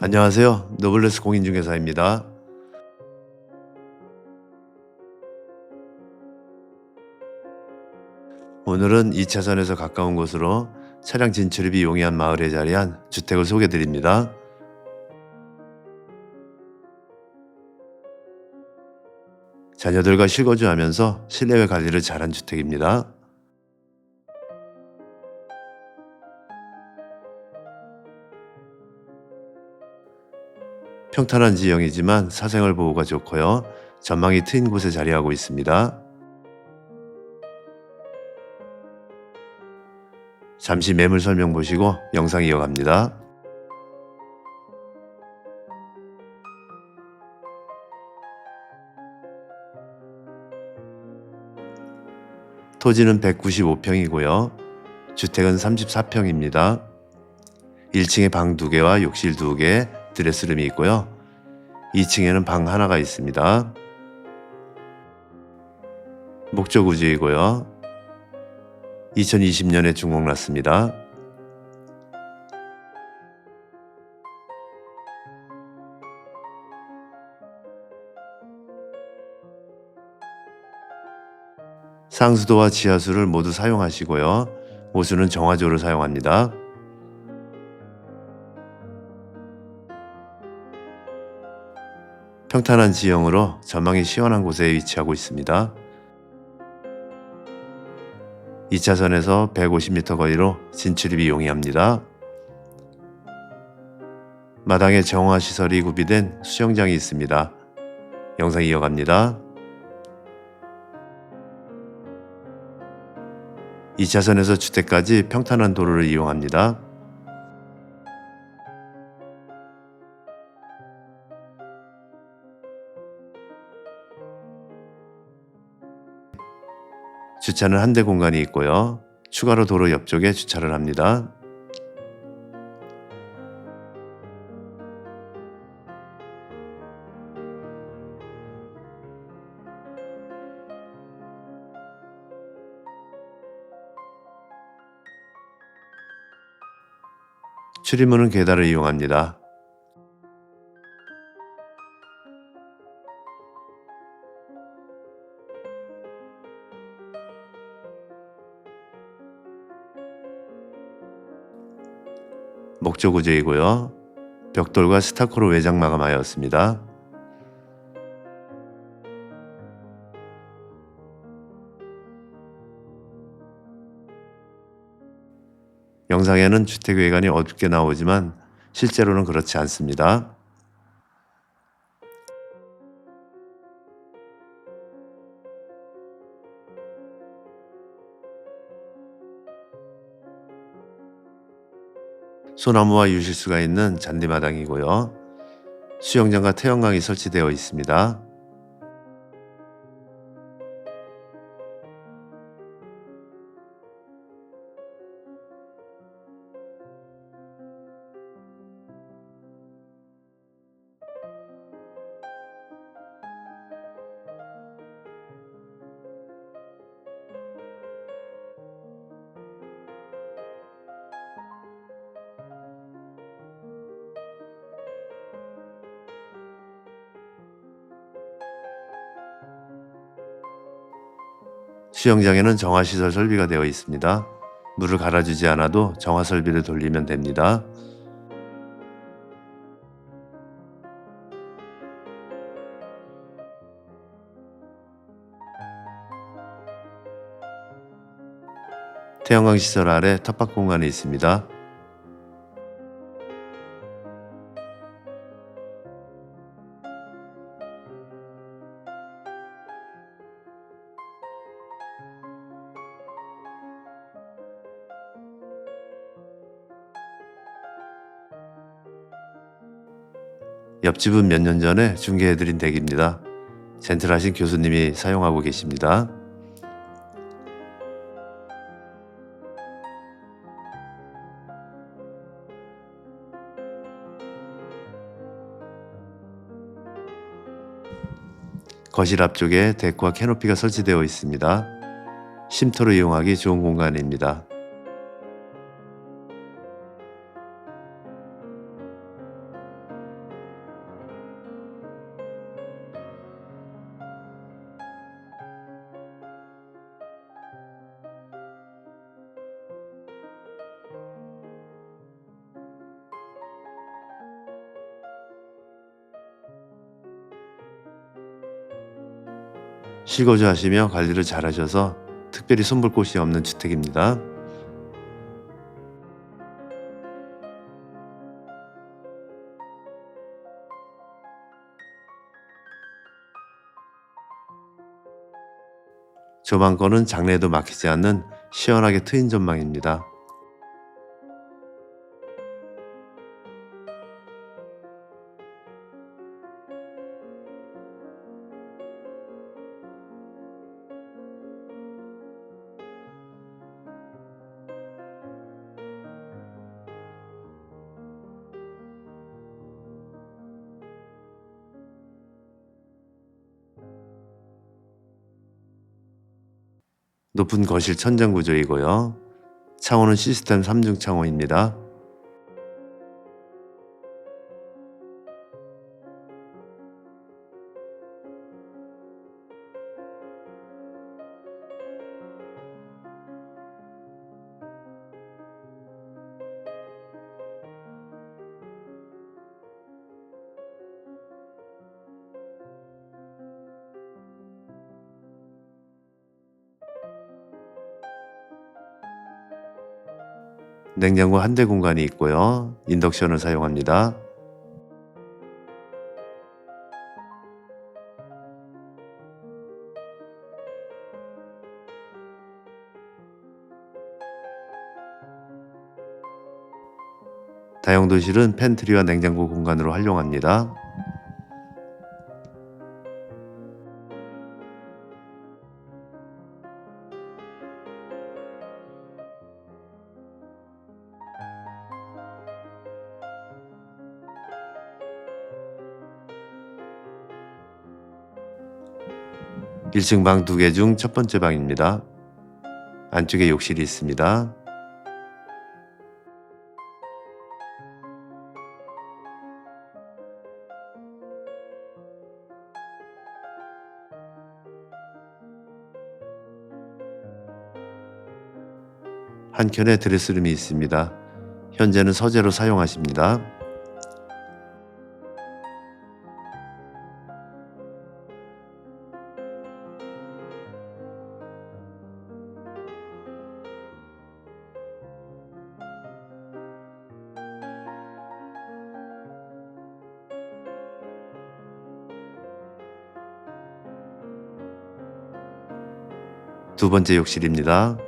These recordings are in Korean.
안녕하세요. 노블레스 공인중개사입니다. 오늘은 2차선에서 가까운 곳으로 차량 진출입이 용이한 마을에 자리한 주택을 소개해 드립니다. 자녀들과 실거주하면서 실내외 관리를 잘한 주택입니다. 평탄한 지형이지만 사생활 보호가 좋고요. 전망이 트인 곳에 자리하고 있습니다. 잠시 매물 설명 보시고 영상 이어갑니다. 토지는 195평이고요. 주택은 34평입니다. 1층에 방 2개와 욕실 2개, 드레스룸이 있고요. 2층에는 방 하나가 있습니다. 목적 우주이고요. 2020년에 준공났습니다. 상수도와 지하수를 모두 사용하시고요. 모수는 정화조를 사용합니다. 평탄한 지형으로 전망이 시원한 곳에 위치하고 있습니다. 2차선에서 150m 거리로 진출입이 용이합니다. 마당에 정화 시설이 구비된 수영장이 있습니다. 영상 이어갑니다. 2차선에서 주택까지 평탄한 도로를 이용합니다. 주차는 한 대 공간이 있고요. 추가로 도로 옆쪽에 주차를 합니다. 출입문은 계단을 이용합니다. 목조 구조이고요. 벽돌과 스타코로 외장 마감하였습니다. 영상에는 주택 외관이 어둡게 나오지만 실제로는 그렇지 않습니다. 소나무와 유실수가 있는 잔디마당이고요. 수영장과 태양광이 설치되어 있습니다. 수영장에는 정화시설 설비가 되어 있습니다. 물을 갈아주지 않아도 정화 설비를 돌리면 됩니다. 태양광 시설 아래 텃밭 공간이 있습니다. 옆집은 몇 년 전에 중개해드린 댁입니다. 젠틀하신 교수님이 사용하고 계십니다. 거실 앞쪽에 데크와 캐노피가 설치되어 있습니다. 쉼터로 이용하기 좋은 공간입니다. 실거주하시며 관리를 잘하셔서 특별히 손볼 곳이 없는 주택입니다. 조망권은 장래에도 막히지 않는 시원하게 트인 전망입니다. 높은 거실 천장 구조이고요. 창호는 시스템 3중 창호입니다. 냉장고 한 대 공간이 있고요. 인덕션을 사용합니다. 다용도실은 팬트리와 냉장고 공간으로 활용합니다. 일층 방 두 개 중 첫 번째 방입니다. 안쪽에 욕실이 있습니다. 한켠에 드레스룸이 있습니다. 현재는 서재로 사용하십니다. 두 번째 욕실입니다.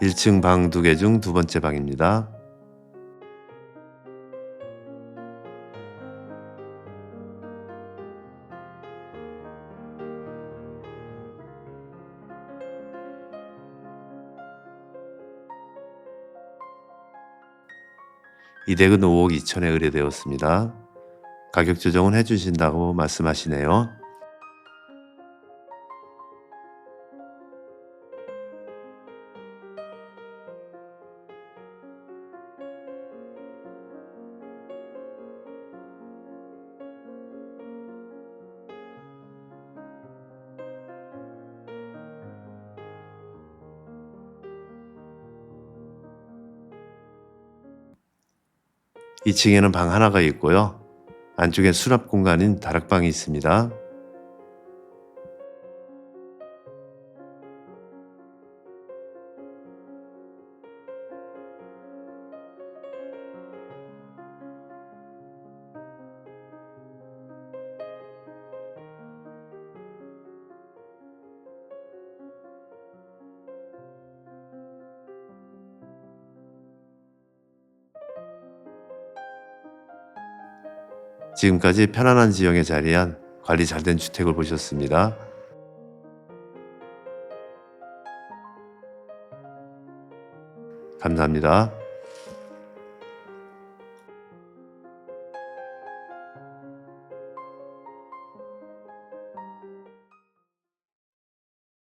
일층 방 두 개 중 두 번째 방입니다. 이 댁은 5억 2천에 의뢰되었습니다. 가격 조정은 해주신다고 말씀하시네요. 이층에는 방 하나가 있고요. 안쪽에 수납 공간인 다락방이 있습니다. 지금까지 편안한 지형에 자리한 관리 잘 된 주택을 보셨습니다. 감사합니다.